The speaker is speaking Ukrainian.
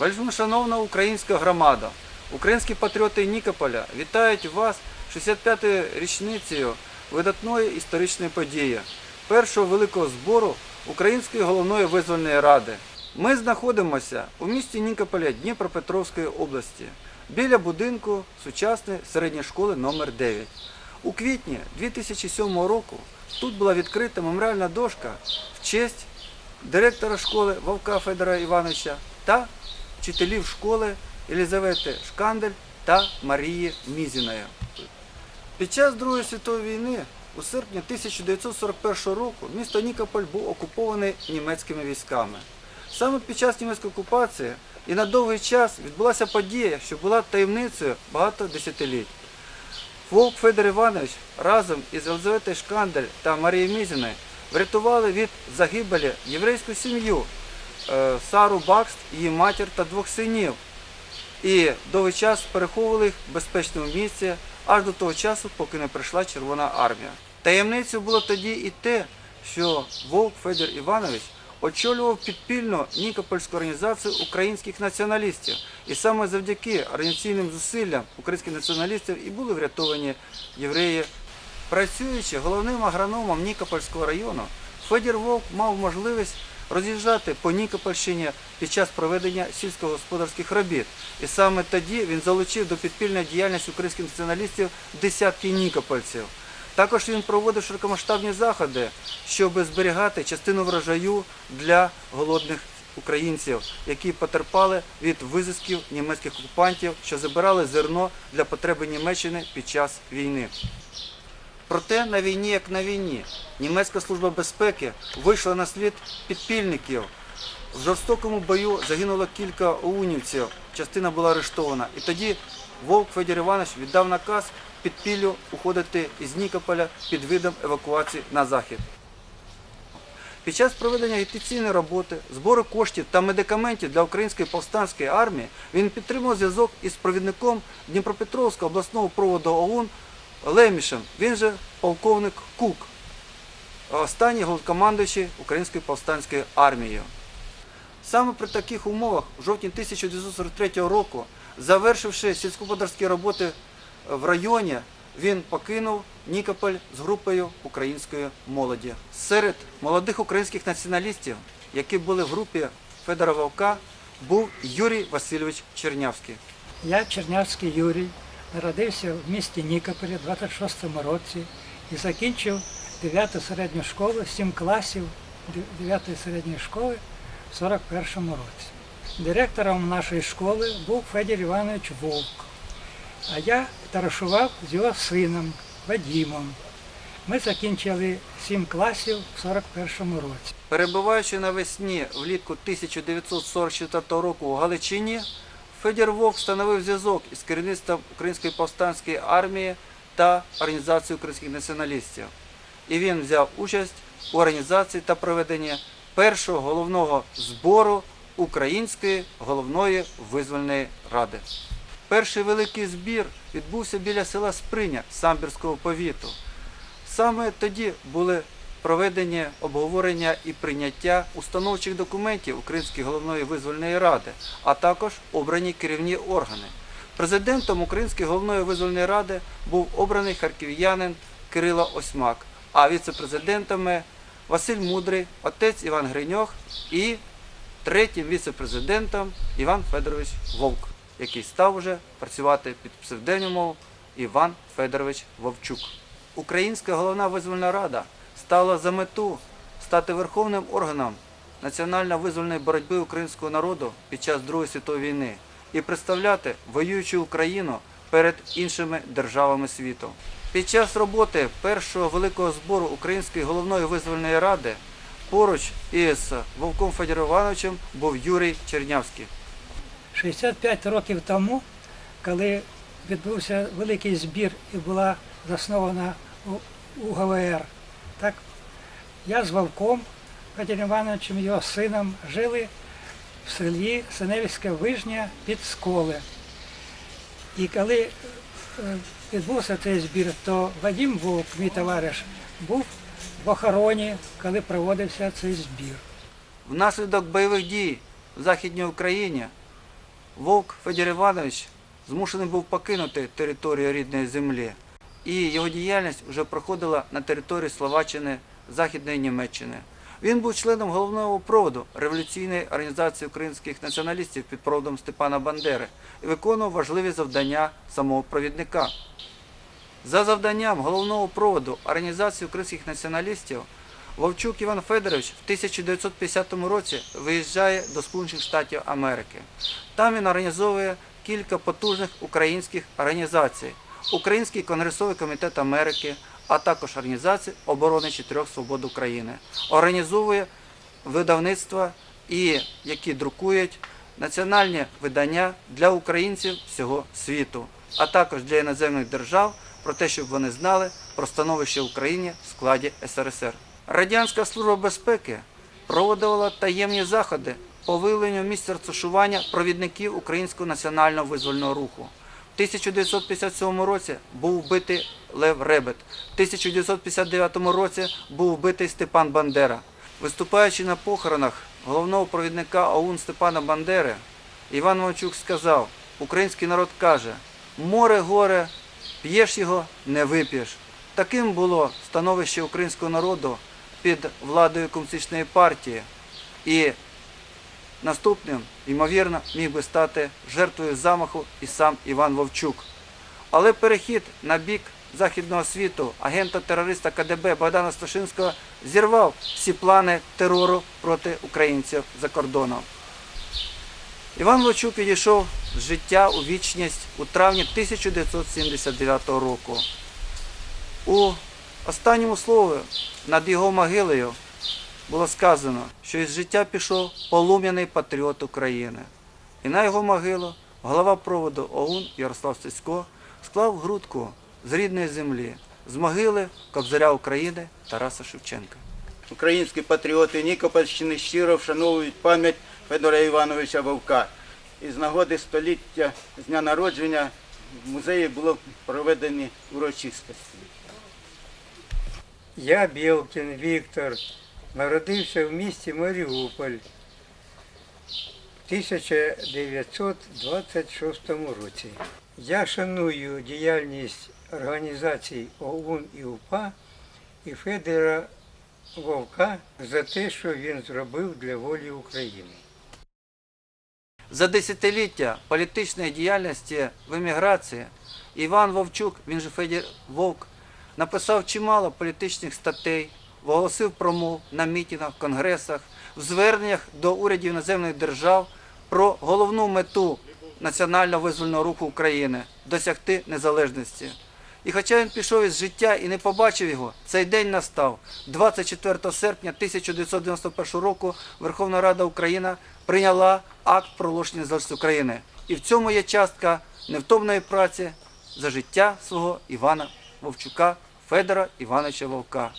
Вельшановна українська громада, українські патріоти Нікополя вітають вас 65-ю річницею видатної історичної події, першого великого збору Української головної визвольної ради. Ми знаходимося у місті Нікополя Дніпропетровської області біля будинку сучасної середньої школи номер 9 У квітні 2007 року тут була відкрита меморіальна дошка в честь директора школи Вовка Федора Івановича та вчителів школи Елізавети Шкандель та Марії Мізіної. Під час Другої світової війни у серпні 1941 року місто Нікополь був окупований німецькими військами. Саме під час німецької окупації і на довгий час відбулася подія, що була таємницею багато десятиліть. Вовк Федор Іванович разом із Елизаветою Шкандель та Марією Мізіною врятували від загибелі єврейську сім'ю Сару Бакст, її матір та двох синів. І довгий час переховували їх в безпечному місці аж до того часу, поки не прийшла Червона армія. Таємницею було тоді і те, що Вовк Федір Іванович очолював підпільну Нікопольську організацію українських націоналістів. І саме завдяки організаційним зусиллям українських націоналістів і були врятовані євреї. Працюючи головним агрономом Нікопольського району, Федір Вовк мав можливість роз'їжджати по Нікопольщині під час проведення сільськогосподарських робіт. І саме тоді він залучив до підпільної діяльності українських націоналістів десятки нікопольців. Також він проводив широкомасштабні заходи, щоб зберігати частину врожаю для голодних українців, які потерпали від визисків німецьких окупантів, що забирали зерно для потреби Німеччини під час війни. Проте на війні, як на війні, німецька служба безпеки вийшла на слід підпільників. В жорстокому бою загинуло кілька оунівців, частина була арештована. І тоді Вовк Федір Іванович віддав наказ підпіллю уходити із Нікополя під видом евакуації на захід. Під час проведення агітаційної роботи, збору коштів та медикаментів для української повстанської армії він підтримував зв'язок із провідником Дніпропетровського обласного проводу ОУН Лемішем, він же полковник Кук, останній головнокомандуючий Українською повстанською армією. Саме при таких умовах, в жовтні 1943 року, завершивши сільськогосподарські роботи в районі, він покинув Нікополь з групою української молоді. Серед молодих українських націоналістів, які були в групі Федора Вовка, був Юрій Васильович Чернявський. Я Чернявський Юрій, народився в місті Нікополі в 26-му році і закінчив 9 середню школу, 7 класів 9 середньої школи в 41-му році. Директором нашої школи був Федір Іванович Вовк, а я тарашував з його сином Вадімом. Ми закінчили 7 класів в 41-му році. Перебуваючи навесні влітку 1944 року у Галичині, Федір Вовк встановив зв'язок із керівництвом Української повстанської армії та Організацією українських націоналістів. І він взяв участь у організації та проведенні першого головного збору Української головної визвольної ради. Перший великий збір відбувся біля села Сприня Самбірського повіту. Саме тоді були проведені обговорення і прийняття установчих документів Української головної визвольної ради, а також обрані керівні органи. Президентом Української головної визвольної ради був обраний харків'янин Кирило Осьмак, а віце-президентами Василь Мудрий, отець Іван Гриньох і третім віце-президентом Іван Федорович Вовк, який став уже працювати під псевдонімом Іван Федорович Вовчук. Українська головна визвольна рада ставила за мету стати верховним органом національно-визвольної боротьби українського народу під час Другої світової війни і представляти воюючу Україну перед іншими державами світу. Під час роботи першого великого збору Української головної визвольної ради поруч із Вовком Федором Івановичем був Юрій Чернявський. 65 років тому, коли відбувся великий збір і була заснована УГВР, так, я з Вовком Федором Івановичем, його сином, жили в селі Синевська Вижня під Сколи. І коли е, відбувся цей збір, то Вадим Вовк, мій товариш, був в охороні, коли проводився цей збір. Внаслідок бойових дій в Західній Україні Вовк Федір Іванович змушений був покинути територію рідної землі, і його діяльність вже проходила на території Словаччини, Західної Німеччини. Він був членом головного проводу революційної організації українських націоналістів під проводом Степана Бандери і виконував важливі завдання самого провідника. За завданням головного проводу Організації українських націоналістів Вовчук Іван Федорович в 1950 році виїжджає до Сполучених Штатів Америки. Там він організовує кілька потужних українських організацій: Український конгресовий комітет Америки, а також Організація оборони чотирьох свобод України. Організовує видавництва, які друкують національні видання для українців всього світу, а також для іноземних держав про те, щоб вони знали про становище України в складі СРСР. Радянська служба безпеки проводила таємні заходи по виявленню місць розташування провідників українського національного визвольного руху. В 1957 році був вбитий Лев Ребет. В 1959 році був вбитий Степан Бандера. Виступаючи на похоронах головного провідника ОУН Степана Бандери, Іван Мовчук сказав: Український народ каже: море горе, п'єш його, не вип'єш. Таким було становище українського народу під владою комуністичної партії. І наступним, ймовірно, міг би стати жертвою замаху і сам Іван Вовчук. Але перехід на бік західного світу агента-терориста КДБ Богдана Сташинського зірвав всі плани терору проти українців за кордоном. Іван Вовчук відійшов з життя у вічність у травні 1979 року. У останньому слові над його могилою було сказано, що із життя пішов полум'яний патріот України. І на його могилу голова проводу ОУН Ярослав Стецько склав грудку з рідної землі, з могили Кобзаря України Тараса Шевченка. Українські патріоти Нікопольщини щиро вшановують пам'ять Федора Івановича Вовка. І з нагоди століття з дня народження в музеї було проведені урочистості. Я Білкін Віктор, народився в місті Маріуполь в 1926 році. Я шаную діяльність організацій ОУН і УПА і Федора Вовка за те, що він зробив для волі України. За десятиліття політичної діяльності в еміграції Іван Вовчук, він же Федір Вовк, написав чимало політичних статей, оголосив промов на мітингах, конгресах, в зверненнях до урядів іноземних держав про головну мету національного визвольного руху України досягти незалежності. І хоча він пішов із життя і не побачив його, цей день настав. 24 серпня 1991 року Верховна Рада України прийняла акт про оголошення незалежності України. І в цьому є частка невтомної праці за життя свого Івана Вовчука, Федора Івановича Вовка.